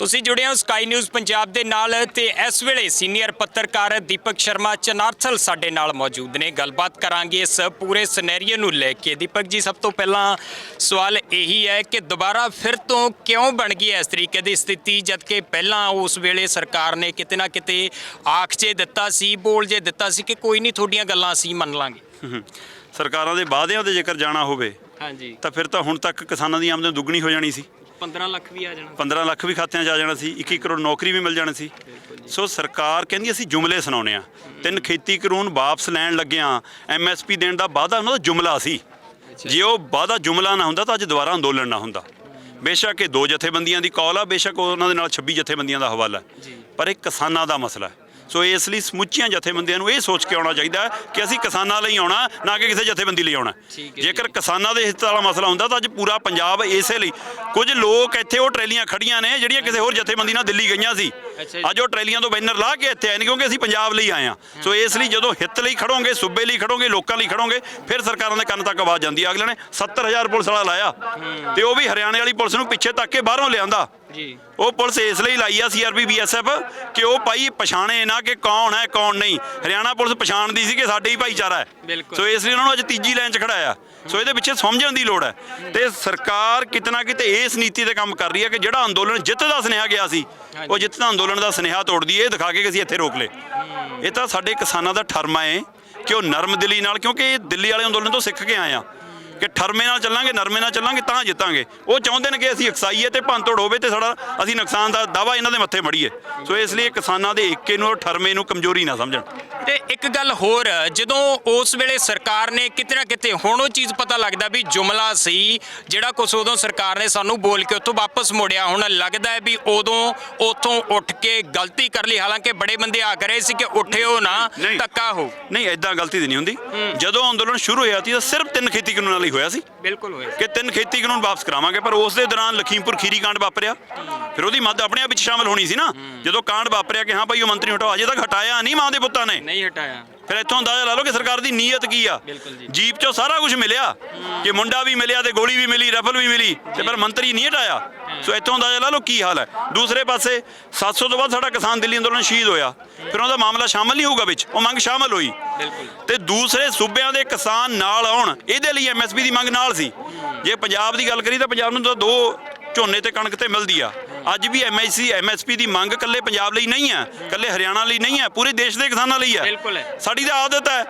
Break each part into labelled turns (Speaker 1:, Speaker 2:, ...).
Speaker 1: ਤੁਸੀਂ ਜੁੜੇ ਹੋ ਸਕਾਈ ਨਿਊਜ਼ ਪੰਜਾਬ ਦੇ ਨਾਲ ਤੇ ਇਸ ਵੇਲੇ ਸੀਨੀਅਰ ਪੱਤਰਕਾਰ ਦੀਪਕ ਸ਼ਰਮਾ ਚਨਾਰਥਲ ਸਾਡੇ ਨਾਲ ਮੌਜੂਦ ਨੇ। ਗੱਲਬਾਤ ਕਰਾਂਗੇ ਇਸ ਪੂਰੇ ਸਿਨੈਰੀਓ ਨੂੰ ਲੈ ਕੇ। ਦੀਪਕ ਜੀ ਸਭ ਤੋਂ ਪਹਿਲਾਂ ਸਵਾਲ ਇਹੀ ਹੈ ਕਿ ਦੁਬਾਰਾ ਫਿਰ ਤੋਂ ਕਿਉਂ ਬਣ ਗਈ ਇਸ ਤਰੀਕੇ ਦੀ ਸਥਿਤੀ ਜਦਕਿ ਪਹਿਲਾਂ ਉਸ ਵੇਲੇ ਸਰਕਾਰ ਨੇ ਕਿਤੇ ਨਾ ਕਿਤੇ ਆਖ ਜੇ ਦਿੱਤਾ ਸੀ ਬੋਲ ਜੇ ਦਿੱਤਾ ਸੀ ਕਿ ਕੋਈ ਨਹੀਂ ਤੁਹਾਡੀਆਂ ਗੱਲਾਂ ਅਸੀਂ ਮੰਨ ਲਾਂਗੇ।
Speaker 2: ਸਰਕਾਰਾਂ ਦੇ ਵਾਅਦਿਆਂ ਤੇ ਜੇਕਰ ਜਾਣਾ ਹੋਵੇ
Speaker 1: ਹਾਂਜੀ।
Speaker 2: ਤਾਂ ਫਿਰ ਤਾਂ ਹੁਣ ਤੱਕ ਕਿਸਾਨਾਂ ਦੀ ਆਮਦਨ ਦੁੱਗਣੀ ਹੋ ਜਾਣੀ ਸੀ।
Speaker 1: 15 ਲੱਖ ਵੀ ਆ ਜਾਣਾ
Speaker 2: 15 ਲੱਖ ਵੀ ਖਾਤਿਆਂ 'ਚ ਆ ਜਾਣਾ ਸੀ 21 ਕਰੋੜ ਨੌਕਰੀ ਵੀ ਮਿਲ ਜਾਣੀ ਸੀ। ਸੋ ਸਰਕਾਰ ਕਹਿੰਦੀ ਅਸੀਂ ਜੁਮਲੇ ਸੁਣਾਉਣੇ ਆ ਤਿੰਨ ਖੇਤੀ ਕਾਨੂੰਨ ਵਾਪਸ ਲੈਣ ਲੱਗਿਆਂ ਐਮਐਸਪੀ ਦੇਣ ਦਾ ਵਾਅਦਾ ਉਹਨਾਂ ਦਾ ਜੁਮਲਾ ਸੀ। ਜੇ ਉਹ ਵਾਅਦਾ ਜੁਮਲਾ ਨਾ ਹੁੰਦਾ ਤਾਂ ਅੱਜ ਦੁਬਾਰਾ ਅੰਦੋਲਨ ਨਾ ਹੁੰਦਾ। ਬੇਸ਼ੱਕ ਇਹ ਦੋ ਜਥੇਬੰਦੀਆਂ ਦੀ ਕਾਲ ਆ ਬੇਸ਼ੱਕ ਉਹਨਾਂ ਦੇ ਨਾਲ 26 ਜਥੇਬੰਦੀਆਂ ਦਾ ਹਵਾਲਾ। ਪਰ ਇਹ ਕਿਸਾਨਾਂ ਦਾ ਮਸਲਾ ਹੈ। ਸੋ ਇਸ ਲਈ ਸਮੁੱਚੀਆਂ ਜਥੇਬੰਦੀਆਂ ਨੂੰ ਇਹ ਸੋਚ ਕੇ ਆਉਣਾ ਚਾਹੀਦਾ ਕਿ ਅਸੀਂ ਕਿਸਾਨਾਂ ਲਈ ਆਉਣਾ ਨਾ ਕਿ ਕਿਸੇ ਜਥੇਬੰਦੀ ਲਈ ਆਉਣਾ। ਜੇਕਰ ਕਿਸਾਨਾਂ ਦੇ ਹਿੱਤ ਵਾਲਾ ਮਸਲਾ ਹੁੰਦਾ ਤਾਂ ਅੱਜ ਪੂਰਾ ਪੰਜਾਬ ਇਸੇ ਲਈ ਕੁਝ ਲੋਕ ਇੱਥੇ ਉਹ ਟਰੈਲੀਆਂ ਖੜੀਆਂ ਨੇ ਜਿਹੜੀਆਂ ਕਿਸੇ ਹੋਰ ਜਥੇਬੰਦੀ ਨਾਲ ਦਿੱਲੀ ਗਈਆਂ ਸੀ। ਅੱਜ ਉਹ ਟਰੈਲੀਆਂ ਤੋਂ ਬੈਨਰ ਲਾ ਕੇ ਇੱਥੇ ਆਏ ਨੇ ਕਿਉਂਕਿ ਅਸੀਂ ਪੰਜਾਬ ਲਈ ਆਏ ਆ ਸੋ ਇਸ ਲਈ ਜਦੋਂ ਹਿੱਤ ਲਈ ਖੜੋਗੇ ਸੂਬੇ ਲਈ ਖੜੋਗੇ ਲੋਕਾਂ ਲਈ ਖੜੋਗੇ ਫਿਰ ਸਰਕਾਰਾਂ ਦੇ ਕੰਨ ਤੱਕ ਆਵਾਜ਼ ਜਾਂਦੀ ਹੈ। ਅਗਲੇ ਨੇ 70000 ਪੁਲਿਸ ਵਾਲਾ ਲਾਇਆ ਤੇ ਉਹ ਵੀ ਹਰਿਆਣੇ ਵਾਲੀ ਪੁਲਿਸ ਨੂੰ ਪਿੱਛੇ ਤੱਕ ਕੇ ਬਾਹਰੋਂ ਲਿਆਂਦਾ।
Speaker 1: ਜੀ।
Speaker 2: ਉਹ ਪੁਲਿਸ ਇਸ ਲਈ ਲਾਈ ਆ ਸੀਆਰਪੀ ਬੀਐਸਐਫ ਕਿ ਉਹ ਭਾਈ ਪਛਾਣੇ ਨਾ ਕਿ ਕੌਣ ਹੈ ਕੌਣ ਨਹੀਂ। ਹਰਿਆਣਾ ਪੁਲਿਸ ਪਛਾਣਦੀ ਸੀ ਕਿ ਸਾਡੇ ਹੀ ਭਾਈਚਾਰਾ ਹੈ।
Speaker 1: ਬਿਲਕੁਲ।
Speaker 2: ਸੋ ਇਸ ਲਈ ਉਹਨਾਂ ਨੂੰ ਅੱਜ ਤੀਜੀ ਲਾਈਨ 'ਚ ਖੜਾਇਆ। ਸੋ ਇਹਦੇ ਪਿੱਛੇ ਸਮਝਣ ਦੀ ਲੋੜ ਹੈ। ਤੇ ਸਰਕਾਰ ਕਿਤਨਾ ਕਿਤੇ ਇਸ ਨੀਤੀ ਤੇ ਕੰਮ ਕਰ ਰਹੀ ਹੈ ਕਿ ਜਿਹੜਾ ਅੰਦੋਲਨ ਜਿੱਤ ਦਾ ਸੁਨੇਹਾ ਗਿਆ ਸੀ ਉਹ ਜਿੱਤ ਦਾ ਅੰਦੋਲਨ ਦਾ ਸੁਨੇਹਾ ਤੋੜਦੀ ਇਹ ਦਿਖਾ ਕੇ ਕਿ ਅਸੀਂ ਇੱਥੇ ਰੋਕ ਲੇ ਇਹ ਤਾਂ ਸਾਡੇ ਕਿਸਾਨਾਂ ਦਾ ਠਰਮਾ ਹੈ ਕਿ ਉਹ ਨਰਮ ਦਿਲੀ ਨਾਲ ਕਿਉਂਕਿ ਇਹ ਦਿੱਲੀ ਵਾਲੇ ਅੰਦੋਲਨ ਤੋਂ ਸਿੱਖ ਕੇ ਆਏ ਆ। ਕਿ ਠਰਮੇ ਨਾਲ ਚੱਲਾਂਗੇ, ਨਰਮੇ ਨਾਲ ਚੱਲਾਂਗੇ, ਤਾਂ ਜਿੱਤਾਂਗੇ। ਉਹ ਚਾਹੁੰਦੇ ਨੇ ਕਿ ਅਸੀਂ ਇਕਸਾਈਏ ਤੇ ਭੰਤੋੜ ਹੋਵੇ ਤੇ ਸਾਡਾ ਅਸੀਂ ਨੁਕਸਾਨ ਦਾ ਦਾਵਾ ਇਹਨਾਂ ਦੇ ਮੱਥੇ ਮੜੀਏ। ਸੋ ਇਸ ਲਈ ਕਿਸਾਨਾਂ ਦੇ ਏਕੇ ਨੂੰ ਔਰ ਠਰਮੇ ਨੂੰ ਕਮਜ਼ੋਰੀ ਨਾ ਸਮਝਣ।
Speaker 1: ਤੇ ਇੱਕ ਗੱਲ ਹੋਰ ਜਦੋਂ ਉਸ ਵੇਲੇ ਸਰਕਾਰ ਨੇ ਕਿਤੇ ਨਾ ਕਿਤੇ ਹੁਣ ਉਹ ਚੀਜ਼ ਪਤਾ ਲੱਗਦਾ ਵੀ ਜੁਮਲਾ ਸੀ ਜਿਹੜਾ ਕੁਛ ਉਦੋਂ ਸਰਕਾਰ ਨੇ ਸਾਨੂੰ ਬੋਲ ਕੇ ਉੱਥੋਂ ਵਾਪਸ ਮੋੜਿਆ ਹੁਣ ਲੱਗਦਾ ਹੈ ਵੀ ਉਦੋਂ ਉੱਥੋਂ ਉੱਠ ਕੇ ਗਲਤੀ ਕਰ ਲਈ ਹਾਲਾਂਕਿ ਬੜੇ ਬੰਦੇ ਆ ਰਹੇ ਸੀ ਕਿ ਉੱਠਿਓ ਨਾ
Speaker 2: ਨਹੀਂ।
Speaker 1: ਧੱਕਾ ਹੋ।
Speaker 2: ਨਹੀਂ ਐਦਾਂ ਗਲਤੀ ਤੇ ਨਹੀਂ ਹੁੰਦੀ। ਜਦੋਂ ਅੰਦੋਲਨ ਸ਼ੁਰੂ ਹੋਇਆ ਸੀ ਤਾਂ ਸਿਰਫ ਤਿੰਨ ਖੇਤੀ ਕਾਨੂੰਨਾਂ ਲਈ ਹੋਇਆ ਸੀ।
Speaker 1: ਬਿਲਕੁਲ ਹੋਇਆ
Speaker 2: ਕਿ ਤਿੰਨ ਖੇਤੀ ਕਾਨੂੰਨ ਵਾਪਸ ਕਰਾਵਾਂਗੇ ਪਰ ਉਸ ਦੇ ਦੌਰਾਨ ਲਖੀਮਪੁਰ ਖੀਰੀ ਕਾਂਡ ਵਾਪਰਿਆ। ਫਿਰ ਉਹਦੀ ਮੱਦ ਆਪਣੇ ਆਪ ਵਿੱਚ ਸ਼ਾਮਲ ਹੋਣੀ ਸੀ ਨਾ। ਜਦੋਂ ਕਾਂਡ ਵਾਪਰਿਆ ਕਿ ਹਾਂ ਭਾਈ ਉਹ ਮੰਤਰੀ ਹਟਾਓ ਅਜੇ ਤੱਕ ਹਟਾਇਆ ਨਹੀਂ ਮਾਂ ਦੇ ਪੁੱਤਾਂ ਨੇ।
Speaker 1: ਨਹੀਂ ਹਟਾਇਆ।
Speaker 2: ਫਿਰ ਇੱਥੋਂ ਅੰਦਾਜ਼ਾ ਲਾ ਲਓ ਕਿ ਸਰਕਾਰ ਦੀ ਨੀਅਤ ਕੀ ਆ?
Speaker 1: ਬਿਲਕੁਲ ਜੀ।
Speaker 2: ਜੀਪ ਚੋਂ ਸਾਰਾ ਕੁਝ ਮਿਲਿਆ। ਕਿ ਮੁੰਡਾ ਵੀ ਮਿਲਿਆ ਤੇ ਗੋਲੀ ਵੀ ਮਿਲੀ ਰਫਲ ਵੀ ਮਿਲੀ ਤੇ ਪਰ ਮੰਤਰੀ ਨਹੀਂ ਹਟਾਇਆ। ਸੋ ਇੱਥੋਂ ਅੰਦਾਜ਼ਾ ਲਾ ਲਓ ਕੀ ਹਾਲ ਹੈ। ਦੂਸਰੇ ਪਾਸੇ 700 ਤੋਂ ਬਾਅਦ ਸਾਡਾ ਕਿਸਾਨ ਦਿੱਲੀ ਅੰਦੋਲਨ ਸ਼ਹੀਦ ਹੋਇਆ। ਫਿਰ ਉਹਦਾ ਮਾਮਲਾ ਸ਼ਾਮਲ ਨਹੀਂ ਹੋਊਗਾ ਵਿੱਚ। ਉਹ ਮੰਗ ਸ਼ਾਮਲ ਹੋਈ।
Speaker 1: ਬਿਲਕੁਲ।
Speaker 2: ਤੇ ਦੂਸਰੇ ਸੂਬਿਆਂ ਦੇ ਕਿਸਾਨ ਨਾਲ ਆਉਣ ਇਹਦੇ ਲਈ ਐਮਐਸਪੀ ਦੀ ਮੰਗ ਨਾਲ ਸੀ। ਜੇ ਪੰਜਾਬ ਦੀ ਗੱਲ ਕਰੀ ਤਾਂ ਪੰਜਾਬ ਨੂੰ ਤਾਂ ਦੋ ਝੋਨੇ ਤੇ ਕਣਕ ਤੇ ਮਿਲਦੀ ਆ। ਅੱਜ ਵੀ ਐਮਐਸਸੀ ਐਮਐਸਪੀ ਦੀ ਮੰਗ ਕੱਲੇ ਪੰਜਾਬ ਲਈ ਨਹੀਂ ਹੈ ਕੱਲੇ ਹਰਿਆਣਾ ਲਈ ਨਹੀਂ ਹੈ ਪੂਰੇ ਦੇਸ਼ ਦੇ ਕਿਸਾਨਾਂ ਲਈ ਹੈ।
Speaker 1: ਬਿਲਕੁਲ ਹੈ।
Speaker 2: ਸਾਡੀ ਤਾਂ ਆਦਤ ਹੈ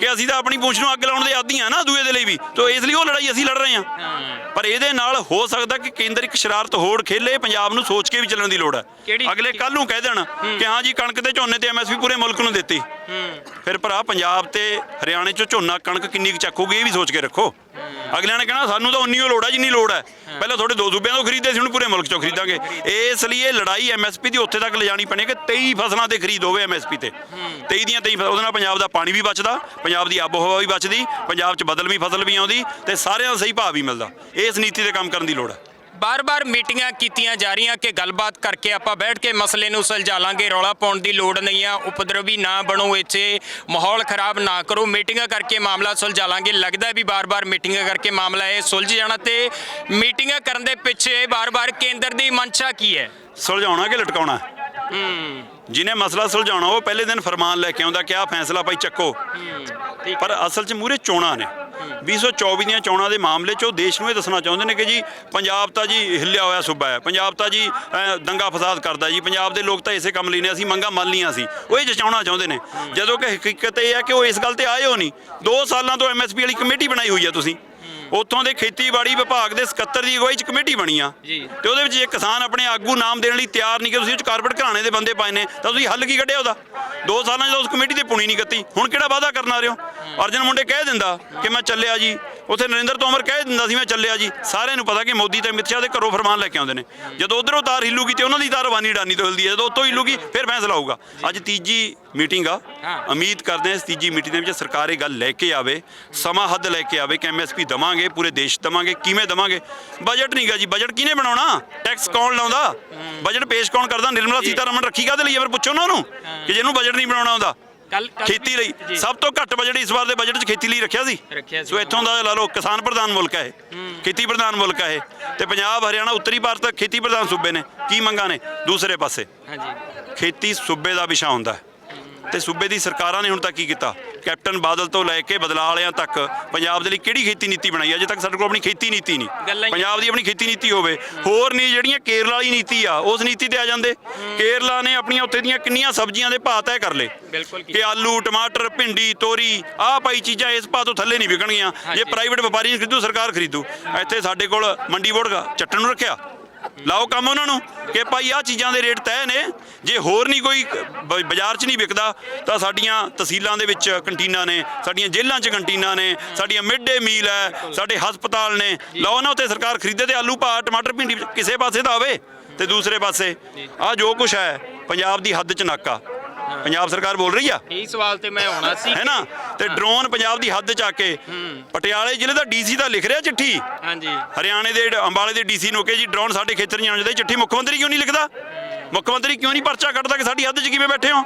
Speaker 2: ਕਿ ਅਸੀਂ ਤਾਂ ਆਪਣੀ ਪੂੰਛ ਨੂੰ ਅੱਗ ਲਾਉਣ ਦੇ ਆਦੀ ਆ ਨਾ ਦੂਏ ਦੇ ਲਈ ਵੀ ਤੋ ਇਸ ਲਈ ਉਹ ਲੜਾਈ ਅਸੀਂ ਲੜ ਰਹੇ ਹਾਂ। ਪਰ ਇਹਦੇ ਨਾਲ ਹੋ ਸਕਦਾ ਕਿ ਕੇਂਦਰ ਇੱਕ ਸ਼ਰਾਰਤ ਹੋੜ ਖੇਲੇ ਪੰਜਾਬ ਨੂੰ ਸੋਚ ਕੇ ਵੀ ਚੱਲਣ ਦੀ ਲੋੜ ਹੈ? ਅਗਲੇ ਕੱਲ ਨੂੰ ਕਹਿ ਦੇਣ ਕਿ ਹਾਂ ਜੀ ਕਣਕ ਤੇ ਝੋਨੇ ਤੇ ਐਮਐਸਪੀ ਪੂਰੇ ਮੁਲਕ ਨੂੰ ਦਿੱਤੀ। ਫਿਰ ਭਰਾ ਪੰਜਾਬ ਤੇ ਹਰਿਆਣੇ ਚ ਝੋਨਾ ਕਣਕ ਕਿੰਨੀ ਚੱਕੂਗੀ ਇਹ ਵੀ ਸੋਚ ਕੇ ਰੱਖੋ। ਅਗਲਿਆਂ ਨੇ ਕਹਿਣਾ ਸਾਨੂੰ ਤਾਂ ਉਨੀ ਓ ਲੋੜ ਹੈ ਜਿੰਨੀ ਲੋੜ ਹੈ। ਪਹਿਲਾਂ ਤੁਹਾਡੇ ਦੋ ਸੂਬਿਆਂ ਤੋਂ ਖਰੀਦੇ ਸੀ ਹੁਣ ਪੂਰੇ ਮੁਲਕ ਚੋਂ ਖਰੀਦਾਂਗੇ। ਇਸ ਲਈ ਇਹ ਲੜਾਈ ਐਮਐਸਪੀ ਦੀ ਉੱਥੇ ਤੱਕ ਲਿਜਾਣੀ ਪੈਣੀ ਕਿ 23 ਫਸਲਾਂ ਤੇ ਖਰੀਦ ਹੋਵੇ ਐਮਐਸਪੀ ਤੇ। 23 ਦੀਆਂ 23 ਫਸਲਾਂ ਉਹਦੇ ਨਾਲ ਪੰਜਾਬ ਦਾ ਪਾਣੀ ਵੀ ਬਚਦਾ ਪੰਜਾਬ ਦੀ ਆਬੋ ਹਵਾ ਵੀ ਬਚਦੀ ਪੰਜਾਬ 'ਚ ਬਦਲਵੀਂ ਫਸਲ ਵੀ ਆਉਂਦੀ ਤੇ ਸਾਰਿਆਂ ਦਾ ਸਹੀ ਭਾਅ ਵੀ ਮਿਲਦਾ। ਇਸ ਨੀਤੀ ਤੇ ਕੰਮ ਕਰਨ ਦੀ ਲੋੜ ਹੈ
Speaker 1: ਬਾਰ-ਬਾਰ ਮੀਟਿੰਗਾਂ ਕੀਤੀਆਂ ਜਾ ਰਹੀਆਂ ਕਿ ਗੱਲਬਾਤ ਕਰਕੇ ਆਪਾਂ ਬੈਠ ਕੇ ਮਸਲੇ ਨੂੰ ਸੁਲਝਾ ਲਾਂਗੇ ਰੌਲਾ ਪਾਉਣ ਦੀ ਲੋੜ ਨਹੀਂ ਆ ਉਪਦਰਵੀ ਨਾ ਬਣੋ ਇੱਥੇ ਮਾਹੌਲ ਖਰਾਬ ਨਾ ਕਰੋ ਮੀਟਿੰਗਾਂ ਕਰਕੇ ਮਾਮਲਾ ਸੁਲਝਾ ਲਾਂਗੇ ਲੱਗਦਾ ਵੀ ਬਾਰ-ਬਾਰ ਮੀਟਿੰਗਾਂ ਕਰਕੇ ਮਾਮਲਾ ਇਹ ਸੁਲਝ ਜਾਣਾ ਤੇ ਮੀਟਿੰਗਾਂ ਕਰਨ ਦੇ ਪਿੱਛੇ ਬਾਰ-ਬਾਰ ਕੇਂਦਰ ਦੀ ਮਨਸ਼ਾ ਕੀ ਹੈ?
Speaker 2: ਸੁਲਝਾਉਣਾ ਕਿ ਲਟਕਾਉਣਾ? ਜਿਹਨੇ ਮਸਲਾ ਸੁਲਝਾਉਣਾ ਉਹ ਪਹਿਲੇ ਦਿਨ ਫਰਮਾਨ ਲੈ ਕੇ ਆਉਂਦਾ ਕਿ ਆਹ ਫੈਸਲਾ ਭਾਈ ਚੱਕੋ। ਪਰ ਅਸਲ 'ਚ ਮੂਰੇ ਚੋਣਾਂ ਨੇ। 2024 ਦੀਆਂ ਚੋਣਾਂ ਦੇ ਮਾਮਲੇ 'ਚ ਉਹ ਦੇਸ਼ ਨੂੰ ਇਹ ਦੱਸਣਾ ਚਾਹੁੰਦੇ ਨੇ ਕਿ ਜੀ ਪੰਜਾਬ ਤਾਂ ਜੀ ਹਿੱਲਿਆ ਹੋਇਆ ਸੂਬਾ ਹੈ। ਪੰਜਾਬ ਤਾਂ ਜੀ ਅਹ, ਦੰਗਾ ਫਸਾਦ ਕਰਦਾ ਜੀ। ਪੰਜਾਬ ਦੇ ਲੋਕ ਤਾਂ ਇਸੇ ਕੰਮ ਲਈ ਨੇ ਅਸੀਂ ਮੰਗਾਂ ਮੰਨ ਲਈਆਂ ਸੀ। ਉਹ ਇਹ ਜਚਾਉਣਾ ਚਾਹੁੰਦੇ ਨੇ। ਜਦੋਂ ਕਿ ਹਕੀਕਤ ਇਹ ਹੈ ਕਿ ਉਹ ਇਸ ਗੱਲ ਤੇ ਆਏ ਹੋ ਨਹੀਂ। 2 ਸਾਲਾਂ ਤੋਂ ਐਮਐਸਪੀ ਵਾਲੀ ਕਮੇਟੀ ਬਣਾਈ ਹੋਈ ਹੈ ਤੁਸੀਂ। ਉੱਥੋਂ ਦੇ ਖੇਤੀਬਾੜੀ ਵਿਭਾਗ ਦੇ ਸਕੱਤਰ ਦੀ ਅਗਵਾਈ 'ਚ ਕਮੇਟੀ ਬਣੀ ਆ।
Speaker 1: ਜੀ।
Speaker 2: ਤੇ ਉਹਦੇ ਵਿੱਚ ਜੇ ਕਿਸਾਨ ਆਪਣੇ ਆਗੂ ਨਾਮ ਦੇਣ ਲਈ ਤਿਆਰ ਨਹੀਂ ਕਿ ਤੁਸੀਂ ਉਹ 'ਚ ਕਾਰਪੋਰੇਟ ਘਰਾਣੇ ਦੇ ਬੰਦੇ ਪਾਏ ਨੇ ਤਾਂ ਤੁਸੀਂ ਹੱਲ ਕੀ ਕੱਢਿਆ ਉਹਦਾ? ਦੋ ਸਾਲਾਂ 'ਚ ਉਸ ਕਮੇਟੀ ਤੇ ਪੁਣੀ ਨਹੀਂ ਕੱਤੀ। ਹੁਣ ਕਿਹੜਾ ਵਾਅਦਾ ਕਰਨ ਆ ਰਹੇ? ਹੋ। ਅਰਜਨ ਮੁੰਡੇ ਕਹਿ ਦਿੰਦਾ ਕਿ ਮੈਂ ਚੱਲਿਆ ਜੀ। ਉੱਥੇ ਨਰਿੰਦਰ ਤੋਮਰ ਕਹਿ ਦਿੰਦਾ ਸੀ ਮੈਂ ਚੱਲਿਆ ਜੀ। ਸਾਰਿਆਂ ਨੂੰ ਪਤਾ ਕਿ ਮੋਦੀ ਤੇ ਅਮਿਤ ਸ਼ਾਹ ਦੇ ਘਰੋਂ ਫਰਮਾਨ ਲੈ ਕੇ ਆਉਂਦੇ ਨੇ। ਜਦੋਂ ਉਧਰੋਂ ਤਾਰ ਹਿੱਲੂਗੀ ਤੇ ਉਹਨਾਂ ਦੀ ਤਾਰ ਵਾਨੀ ਡਾਨੀ ਤੋਂ ਹਿਲਦੀ ਹੈ। ਜਦੋਂ ਉੱਤੋਂ ਹਿੱਲੂਗੀ ਫਿਰ ਫੈਸਲਾ ਹੋਊਗਾ। ਅੱਜ ਤੀਜੀ ਮੀਟਿੰਗ ਆ। ਉਮੀਦ ਕਰਦੇ ਹਾਂ ਇਸ ਤੀਜੀ ਮੀਟਿੰਗ ਦੇ ਵਿੱਚ ਸਰਕਾਰ ਇਹ ਗੱਲ ਲੈ ਕੇ ਆਵੇ। ਸਮਾਂ ਹੱਦ ਲੈ ਕੇ ਆਵੇ। ਕਿ ਐਮਐਸਪੀ ਦਵਾਂਗੇ ਪੂਰੇ ਦੇਸ਼ ਦਵਾਂਗੇ। ਕਿਵੇਂ ਦਵਾਂਗੇ? ਬਜਟ ਨਹੀਂਗਾ ਜੀ। ਬਜਟ ਕਿਹਨੇ ਬਣਾਉਣਾ? ਟੈਕਸ ਕੌਣ ਲਾਉਂਦਾ? ਬਜਟ ਪੇਸ਼ ਕੌਣ ਕਰਦਾ? ਨਿਰਮਲਾ ਸੀਤਾਰਮਨ ਰੱਖੀ ਕਾਹਦੇ ਲਈ ਫਿਰ ਪੁੱਛੋ ਨਾ ਉਹਨੂੰ ਕਿ ਜਿਹਨੂੰ ਬਜਟ ਨਹੀਂ ਬਣਾਉਣਾ ਆਉਂਦਾ। ਖੇਤੀ ਲਈ। ਸਭ ਤੋਂ ਘੱਟ ਬਜਟ ਇਸ ਵਾਰ ਦੇ ਬਜਟ 'ਚ ਖੇਤੀ ਲਈ ਰੱਖਿਆ ਸੀ।
Speaker 1: ਰੱਖਿਆ ਸੀ।
Speaker 2: ਸੋ ਇੱਥੋਂ ਦਾ ਲਾ ਲਓ ਕਿਸਾਨ ਪ੍ਰਧਾਨ ਮੁਲਕ ਹੈ ਇਹ। ਖੇਤੀ ਪ੍ਰਧਾਨ ਮੁਲਕ ਹੈ ਇਹ। ਤੇ ਪੰਜਾਬ ਹਰਿਆਣਾ ਉੱਤਰੀ ਭਾਰਤ ਖੇਤੀ ਪ੍ਰਧਾਨ ਸੂਬੇ ਨੇ। ਕੀ ਮੰਗਾਂ ਨੇ? ਦੂਸਰੇ ਪਾਸੇ।
Speaker 1: ਹਾਂਜੀ।
Speaker 2: ਖੇਤੀ ਸੂਬੇ ਦਾ ਵਿਸ਼ਾ ਹੁੰਦਾ ਹੈ। ਤੇ ਸੂਬੇ ਦੀ ਸਰਕਾਰਾਂ ਨੇ ਹੁਣ ਤੱਕ ਕੀ ਕੀਤਾ? ਕੈਪਟਨ ਬਾਦਲ ਤੋਂ ਲੈ ਕੇ ਬਦਲਾਅ ਵਾਲਿਆਂ ਤੱਕ ਪੰਜਾਬ ਦੇ ਲਈ ਕਿਹੜੀ ਖੇਤੀ ਨੀਤੀ ਬਣਾਈ? ਅਜੇ ਤੱਕ ਸਾਡੇ ਕੋਲ ਆਪਣੀ ਖੇਤੀ ਨੀਤੀ ਨਹੀਂ।
Speaker 1: ਹੀ-
Speaker 2: ਪੰਜਾਬ ਦੀ ਆਪਣੀ ਖੇਤੀ ਨੀਤੀ ਹੋਵੇ। ਹੋਰ ਨਹੀਂ ਜਿਹੜੀਆਂ ਕੇਰਲਾ ਵਾਲੀ ਨੀਤੀ ਆ ਉਸ ਨੀਤੀ ਤੇ ਆ ਜਾਂਦੇ। ਕੇਰਲਾ ਨੇ ਆਪਣੀਆਂ ਉੱਥੇ ਦੀਆਂ ਕਿੰਨੀਆਂ ਸਬਜ਼ੀਆਂ ਦੇ ਭਾਅ ਤੈਅ ਕਰ ਲਏ। ਕਿ ਆਲੂ ਟਮਾਟਰ ਭਿੰਡੀ ਤੋਰੀ ਆਹ ਭਾਈ ਚੀਜ਼ਾਂ ਇਸ ਭਾਅ ਤੋਂ ਥੱਲੇ ਨਹੀਂ ਵਿਕਣਗੀਆਂ। ਜੇ ਪ੍ਰਾਈਵੇਟ ਵਪਾਰੀ ਖਰੀਦੂ ਸਰਕਾਰ ਖਰੀਦੂ। ਇੱਥੇ ਸਾਡੇ ਕੋਲ ਮੰਡੀ ਬੋਰਡ ਚੱਟਣ ਨੂੰ ਰੱਖਿਆ। ਲਾਓ ਕੰਮ ਉਹਨਾਂ ਨੂੰ ਕਿ ਭਾਈ ਆਹ ਚੀਜ਼ਾਂ ਦੇ ਰੇਟ ਤੈਅ ਨੇ। ਜੇ ਹੋਰ ਨਹੀਂ ਕੋਈ ਬ- ਬਾਜ਼ਾਰ 'ਚ ਨਹੀਂ ਵਿਕਦਾ, ਤਾਂ ਸਾਡੀਆਂ ਤਹਿਸੀਲਾਂ ਦੇ ਵਿੱਚ ਕੰਟੀਨਾਂ ਨੇ, ਸਾਡੀਆਂ ਜੇਲ੍ਹਾਂ 'ਚ ਕੰਟੀਨਾਂ ਨੇ, ਸਾਡੀਆਂ ਮਿਡ ਡੇ ਮੀਲ ਹੈ, ਸਾਡੇ ਹਸਪਤਾਲ ਨੇ। ਲਾਓ ਨਾ ਉੱਤੇ ਸਰਕਾਰ ਖਰੀਦੇ ਤੇ ਆਲੂ ਭਾਅ ਟਮਾਟਰ ਭਿੰਡੀ ਕਿਸੇ ਪਾਸੇ ਤਾਂ ਆਵੇ ਤੇ ਦੂਸਰੇ ਪਾਸੇ। ਆਹ ਜੋ ਕੁਛ ਹੈ, ਪੰਜਾਬ ਦੀ ਹੱਦ 'ਚ ਨਾਕਾ। ਪੰਜਾਬ ਸਰਕਾਰ ਬੋਲ ਰਹੀ ਆ?
Speaker 1: ਇਹੀ ਸਵਾਲ ਤੇ ਮੈਂ ਆਉਣਾ ਸੀ।
Speaker 2: ਹੈ ਨਾ? ਤੇ ਡਰੋਨ ਪੰਜਾਬ ਦੀ ਹੱਦ ਚ ਆ ਕੇ ਪਟਿਆਲੇ ਜ਼ਿਲ੍ਹੇ ਦਾ ਡੀਸੀ ਦਾ ਲਿਖ ਰਿਹਾ ਚਿੱਠੀ।
Speaker 1: ਹਾਂਜੀ।
Speaker 2: ਹਰਿਆਣੇ ਦੇ ਅੰਬਾਲੇ ਦੇ ਡੀਸੀ ਨੂੰ ਕਿ ਜੀ ਡਰੋਨ ਸਾਡੇ ਖੇਤਰ ਨਹੀਂ ਆਉਣਾ ਚਾਹੀਦਾ ਚਿੱਠੀ ਮੁੱਖ ਮੰਤਰੀ ਕਿਉਂ ਨਹੀਂ ਲਿਖਦਾ? ਮੁੱਖ ਮੰਤਰੀ ਕਿਉਂ ਨਹੀਂ ਪਰਚਾ ਕੱਢਦਾ ਕਿ ਸਾਡੀ ਹੱਦ 'ਚ ਕਿਵੇਂ ਬੈਠੇ ਹੋ?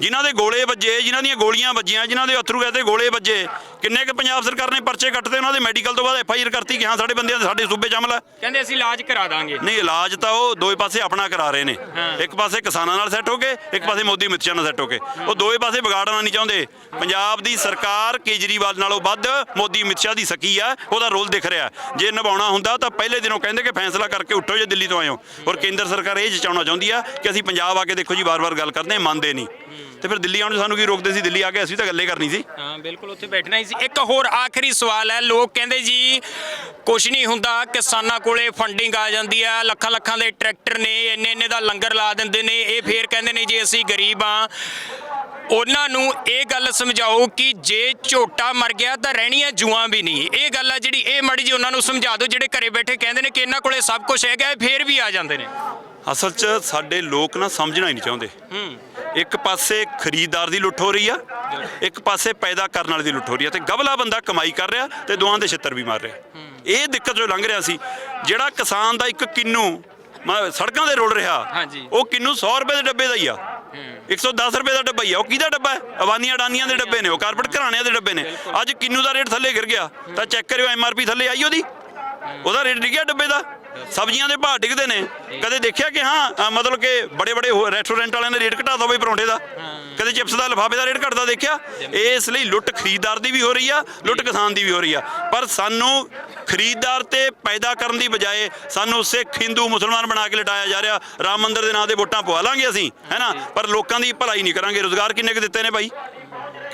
Speaker 2: ਜਿਨ੍ਹਾਂ ਦੇ ਗੋਲੇ ਵੱਜੇ ਜਿਨ੍ਹਾਂ ਦੀਆਂ ਗੋਲੀਆਂ ਵੱਜੀਆਂ ਜਿਨ੍ਹਾਂ ਦੇ ਅਥਰੂ ਗਏ ਗੋਲੇ ਵੱਜੇ ਕਿੰਨੇ ਕੁ ਪੰਜਾਬ ਸਰਕਾਰ ਨੇ ਪਰਚੇ ਕੱਟਦੇ ਉਹਨਾਂ ਦੇ ਮੈਡੀਕਲ ਤੋਂ ਬਾਅਦ ਐਫ ਆਈ ਆਰ ਕਰਤੀ ਕਿ ਹਾਂ ਸਾਡੇ ਬੰਦਿਆਂ ਦੇ ਸਾਡੇ ਸੂਬੇ 'ਚ ਅਮਲ ਹੈ।
Speaker 1: ਕਹਿੰਦੇ ਅਸੀਂ ਇਲਾਜ ਕਰਾ ਦਾਂਗੇ।
Speaker 2: ਨਹੀਂ ਇਲਾਜ ਤਾਂ ਉਹ ਦੋਵੇਂ ਪਾਸੇ ਆਪਣਾ ਕਰਾ ਰਹੇ ਨੇ। ਇੱਕ ਪਾਸੇ ਕਿਸਾਨਾਂ ਨਾਲ ਸੈੱਟ ਹੋ ਕੇ ਇੱਕ ਪਾਸੇ ਮੋਦੀ ਸ਼ਾਹ ਨਾਲ ਸੈੱਟ ਹੋ ਕੇ। ਉਹ ਦੋਵੇਂ ਪਾਸੇ ਵਿਗਾੜਨਾ ਨਹੀਂ ਚਾਹੁੰਦੇ। ਪੰਜਾਬ ਦੀ ਸਰਕਾਰ ਕੇਜਰੀਵਾਲ ਨਾਲੋਂ ਵੱਧ ਮੋਦੀ ਸ਼ਾਹ ਦੀ ਸਕੀ ਆ ਉਹਦਾ ਰੋਲ ਦਿਖ ਰਿਹਾ। ਜੇ ਨਿਭਾਉਣਾ ਹੁੰਦਾ ਤਾਂ ਪਹਿਲੇ ਦਿਨੋਂ ਕਹਿੰਦੇ ਕਿ ਫੈਸਲਾ ਕਰਕੇ ਉੱਠੋ ਜੇ ਦਿੱਲੀ ਤੋਂ ਆਏ ਹੋ। ਔਰ ਕੇਂਦਰ ਸਰਕਾਰ ਇਹ ਜਚਾਉਣਾ ਚਾਹੁੰਦੀ ਆ ਕਿ ਅਸੀਂ ਪੰਜਾਬ ਆ ਕੇ ਦੇਖੋ ਜੀ ਵਾਰ-ਵਾਰ ਗੱਲ ਕਰਦੇ ਹਾਂ ਮੰਨਦੇ ਨਹੀਂ। ਤੇ ਫਿਰ ਦਿੱਲੀ ਆਉਣ ਨੂੰ ਸਾਨੂੰ ਕੀ ਰੋਕਦੇ ਸੀ? ਦਿੱਲੀ ਆ ਕੇ ਅਸੀਂ ਤਾਂ ਗੱਲੇ ਕਰਨੀ ਸੀ।
Speaker 1: ਹਾਂ ਬਿਲਕੁਲ ਉੱਥੇ ਬੈਠਣਾ ਹੀ ਸੀ। ਇੱਕ ਹੋਰ ਆਖਰੀ ਸਵਾਲ ਹੈ। ਲੋਕ ਕਹਿੰਦੇ ਜੀ ਕੁਝ ਨਹੀਂ ਹੁੰਦਾ ਕਿਸਾਨਾਂ ਕੋਲੇ ਫੰਡਿੰਗ ਆ ਜਾਂਦੀ ਆ ਲੱਖਾਂ ਲੱਖਾਂ ਦੇ ਟਰੈਕਟਰ ਨੇ ਇੰਨੇ ਇੰਨੇ ਦਾ ਲੰਗਰ ਲਾ ਦਿੰਦੇ ਨੇ। ਇਹ ਫੇਰ ਕਹਿੰਦੇ ਨੇ ਜੀ ਅਸੀਂ ਗਰੀਬ ਆ ਉਹਨਾਂ ਨੂੰ ਇਹ ਗੱਲ ਸਮਝਾਓ ਕਿ ਜੇ ਝੋਟਾ ਮਰ ਗਿਆ ਤਾਂ ਰਹਿਣੀਆਂ ਜੂਆਂ ਵੀ ਨਹੀਂ। ਇਹ ਗੱਲ ਆ ਜਿਹੜੀ ਇਹ ਮੜੀ ਜੀ ਉਹਨਾਂ ਨੂੰ ਸਮਝਾ ਦਿਓ। ਜਿਹੜੇ ਘਰੇ ਬੈਠੇ ਕਹਿੰਦੇ ਨੇ ਕਿ ਇਹਨਾਂ ਕੋਲੇ ਸਭ ਕੁਝ ਹੈਗਾ ਇਹ ਫੇਰ ਵੀ ਆ ਜਾਂਦੇ ਨੇ।
Speaker 2: ਅਸਲ 'ਚ ਸਾਡੇ ਲੋਕ ਨਾ ਸਮਝਣਾ ਹੀ ਨਹੀਂ ਚਾਹੁੰਦੇ।
Speaker 1: ਹੂੰ।
Speaker 2: ਇੱਕ ਪਾਸੇ ਖਰੀਦਦਾਰ ਦੀ ਲੁੱਟ ਹੋ ਰਹੀ ਆ ਇੱਕ ਪਾਸੇ ਪੈਦਾ ਕਰਨ ਵਾਲੇ ਦੀ ਲੁੱਟ ਹੋ ਰਹੀ ਆ ਤੇ ਗਬਲਾ ਬੰਦਾ ਕਮਾਈ ਕਰ ਰਿਹਾ ਤੇ ਦੋਹਾਂ ਦੇ ਛਿੱਤਰ ਵੀ ਮਾਰ ਰਿਹਾ। ਇਹ ਦਿੱਕਤ ਜੋ ਲੰਘ ਰਿਹਾ ਸੀ ਜਿਹੜਾ ਕਿਸਾਨ ਦਾ ਇੱਕ ਕਿੰਨੂ ਸੜਕਾਂ ਤੇ ਰੁਲ ਰਿਹਾ। ਉਹ ਕਿੰਨੂ 100 ਰੁਪਏ ਦੇ ਡੱਬੇ ਦਾ ਹੀ ਆ। 110 ਰੁਪਏ ਦਾ ਡੱਬਾ ਹੀ ਆ। ਉਹ ਕਿਹਦਾ ਡੱਬਾ ਹੈ? ਅਵਾਨੀਆਂ ਅਡਾਨੀਆਂ ਦੇ ਡੱਬੇ ਨੇ ਉਹ ਕਾਰਪੋਰੇਟ ਘਰਾਣਿਆਂ ਦੇ ਡੱਬੇ ਨੇ। ਅੱਜ ਕਿੰਨੂ ਦਾ ਰੇਟ ਥੱਲੇ ਗਿਰ ਗਿਆ। ਤਾਂ ਚੈੱਕ ਕਰਿਓ ਐਮਆਰਪੀ ਥੱਲੇ ਆਈ ਉਹਦੀ? ਉਹਦਾ ਰੇਟ ਡਿੱਗਿਆ ਡੱਬੇ ਦਾ? ਸਬਜ਼ੀਆਂ ਦੇ ਭਾਅ ਡਿੱਗਦੇ ਨੇ। ਕਦੇ ਦੇਖਿਆ ਕਿ ਹਾਂ ਅ, ਮਤਲਬ ਕਿ ਬੜੇ ਬੜੇ ਰੈਸਟੋਰੈਂਟ ਵਾਲਿਆਂ ਨੇ ਰੇਟ ਘਟਾਤਾ ਹੋਵੇ ਪਰੌਂਠੇ ਦਾ? ਕਦੇ ਚਿਪਸ ਦਾ ਲਿਫਾਫੇ ਦਾ ਰੇਟ ਘਟਦਾ ਦੇਖਿਆ? ਇਸ ਲਈ ਲੁੱਟ ਖਰੀਦਦਾਰ ਦੀ ਵੀ ਹੋ ਰਹੀ ਆ ਲੁੱਟ ਕਿਸਾਨ ਦੀ ਵੀ ਹੋ ਰਹੀ ਆ। ਪਰ ਸਾਨੂੰ ਖਰੀਦਦਾਰ ਤੇ ਪੈਦਾ ਕਰਨ ਦੀ ਬਜਾਏ ਸਾਨੂੰ ਸਿੱਖ ਹਿੰਦੂ ਮੁਸਲਮਾਨ ਬਣਾ ਕੇ ਲਟਾਇਆ ਜਾ ਰਿਹਾ। ਰਾਮ ਮੰਦਿਰ ਦੇ ਨਾਂ ਤੇ ਵੋਟਾਂ ਪਵਾ ਲਾਂਗੇ ਅਸੀਂ ਹੈਨਾ ਪਰ ਲੋਕਾਂ ਦੀ ਭਲਾਈ ਨਹੀਂ ਕਰਾਂਗੇ। ਰੋਜ਼ਗਾਰ ਕਿੰਨੇ ਕੁ ਦਿੱਤੇ ਨੇ ਬਾਈ?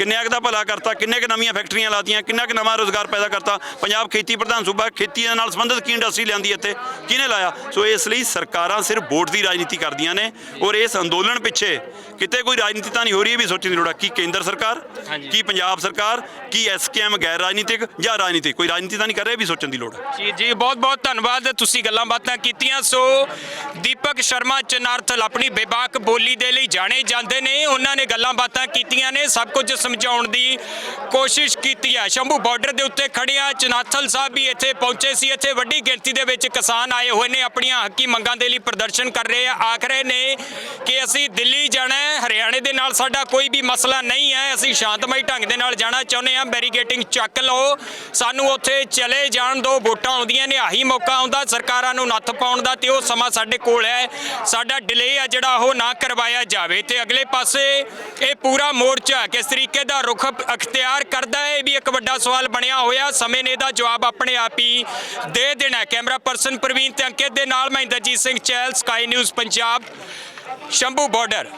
Speaker 2: ਕਿੰਨੇ ਕੁ ਦਾ ਭਲਾ ਕਰਤਾ ਕਿੰਨੇ ਕੁ ਨਵੀਆਂ ਫੈਕਟਰੀਆਂ ਲਾਤੀਆਂ ਕਿੰਨਾ ਕੁ ਨਵਾਂ ਰੋਜ਼ਗਾਰ ਪੈਦਾ ਕਰਤਾ। ਪੰਜਾਬ ਖੇਤੀ ਪ੍ਰਧਾਨ ਸੂਬਾ ਖੇਤੀ ਦੇ ਨਾਲ ਸੰਬੰਧਿਤ ਕੀ ਇੰਡਸਟਰੀ ਲਿਆਂਦੀ ਇੱਥੇ ਕਿਹਨੇ ਲਾਇਆ? ਸੋ ਇਸ ਲਈ ਸਰਕਾਰਾਂ ਸਿਰਫ ਵੋਟ ਦੀ ਰਾਜਨੀਤੀ ਕਰਦੀਆਂ ਨੇ ਔਰ ਇਸ ਅੰਦੋਲਨ ਪਿੱਛੇ ਕਿਤੇ ਕੋਈ ਰਾਜਨੀਤੀ ਤਾਂ ਨਹੀਂ ਹੋ ਰਹੀ ਇਹ ਵੀ ਸੋਚਣ ਦੀ ਲੋੜ ਹੈ ਕੀ ਕੇਂਦਰ ਸਰਕਾਰ। ਕੀ ਪੰਜਾਬ ਸਰਕਾਰ ਕੀ ਐਸਕੇਐਮ ਗੈਰ ਰਾਜਨੀਤਿਕ ਜਾਂ ਰਾਜਨੀਤਿਕ? ਕੋਈ ਰਾਜਨੀਤੀ ਤਾਂ ਨਹੀਂ ਕਰ ਰਿਹਾ ਇਹ ਵੀ ਸੋਚਣ ਦੀ ਲੋੜ ਹੈ
Speaker 1: ਜੀ ਜੀ ਬਹੁਤ ਬਹੁਤ ਧੰਨਵਾਦ। ਤੁਸੀਂ ਗੱਲਾਂ ਬਾਤਾਂ ਕੀਤੀਆਂ ਸੋ ਦੀਪਕ ਸ਼ਰਮਾ ਚਨਾਰਥਲ ਆਪਣੀ ਬੇਬਾਕ ਬੋਲੀ ਦੇ ਲਈ ਜਾਣੇ ਜਾਂਦੇ ਨੇ। ਉਹਨਾਂ ਨੇ ਗੱਲਾਂ ਬਾਤਾਂ ਕੀਤੀਆਂ ਨੇ ਸਭ ਕੁਝ ਸਮਝਾਉਣ ਦੀ ਕੋਸ਼ਿਸ਼ ਕੀਤੀ ਹੈ। ਸ਼ੰਭੂ ਬਾਰਡਰ ਦੇ ਉੱਤੇ ਖੜਿਆ ਚਨਾਥਲ ਸਾਹਿਬ ਵੀ ਇੱਥੇ ਪਹੁੰਚੇ ਸੀ। ਇੱਥੇ ਵੱਡੀ ਗਿਣਤੀ ਦੇ ਵਿੱਚ ਕਿਸਾਨ ਆਏ ਹੋਏ ਨੇ, ਆਪਣੀਆਂ ਹੱਕੀ ਮੰਗਾਂ ਦੇ ਲਈ ਪ੍ਰਦਰਸ਼ਨ ਕਰ ਰਹੇ ਆ। ਆਖ ਰਹੇ ਨੇ ਕਿ ਅਸੀਂ ਦਿੱਲੀ ਜਾਣਾ ਹੈ, ਹਰਿਆਣੇ ਦੇ ਨਾਲ ਸਾਡਾ ਕੋਈ ਵੀ ਮਸਲਾ ਨਹੀਂ ਹੈ। ਅਸੀਂ ਸ਼ਾਂਤਮਈ ਢੰਗ ਦੇ ਨਾਲ ਜਾਣਾ ਚਾਹੁੰਦੇ ਹਾਂ। ਬੈਰੀਗੇਟਿੰਗ ਚੱਕ ਲਓ। ਸਾਨੂੰ ਉੱਥੇ ਚਲੇ ਜਾਣ ਦੋ, ਵੋਟਾਂ ਆਉਂਦੀਆਂ ਨੇ, ਆਹੀ ਮੌਕਾ ਆਉਂਦਾ, ਸਰਕਾਰਾਂ ਨੂੰ ਨੱਥ ਪਾਉਣ ਦਾ ਤੇ ਉਹ ਸਮਾਂ ਸਾਡੇ ਕੋਲ ਹੈ। ਸਾਡਾ ਡਿਲੇ ਆ ਜਿਹੜਾ ਉਹ ਨਾ ਕਰਵਾਇਆ ਜਾਵੇ। ਤੇ ਅਗਲੇ ਪਾਸੇ ਇਹ ਪੂਰਾ ਮੋਰਚਾ ਕਿਸ ਤਰੀਕੇ ਦਾ ਰੁਖ ਅਖਤਿਆਰ ਕਰਦਾ ਹੈ, ਇਹ ਵੀ ਇੱਕ ਵੱਡਾ ਸਵਾਲ ਬਣਿਆ ਹੋਇਆ। ਸਮੇਂ ਨੇ ਇਹਦਾ ਜਵਾਬ ਆਪਣੇ ਆਪ ਹੀ ਦੇ ਦੇਣਾ ਕੈਮਰਾ ਪਰਸਨ ਪ੍ਰਵੀਨ ਤੇ ਅੰਕਿਤ ਦੇ ਨਾਲ ਮੈਂ Inderjit Singh Chahal, Sky News Punjab, Shambhu border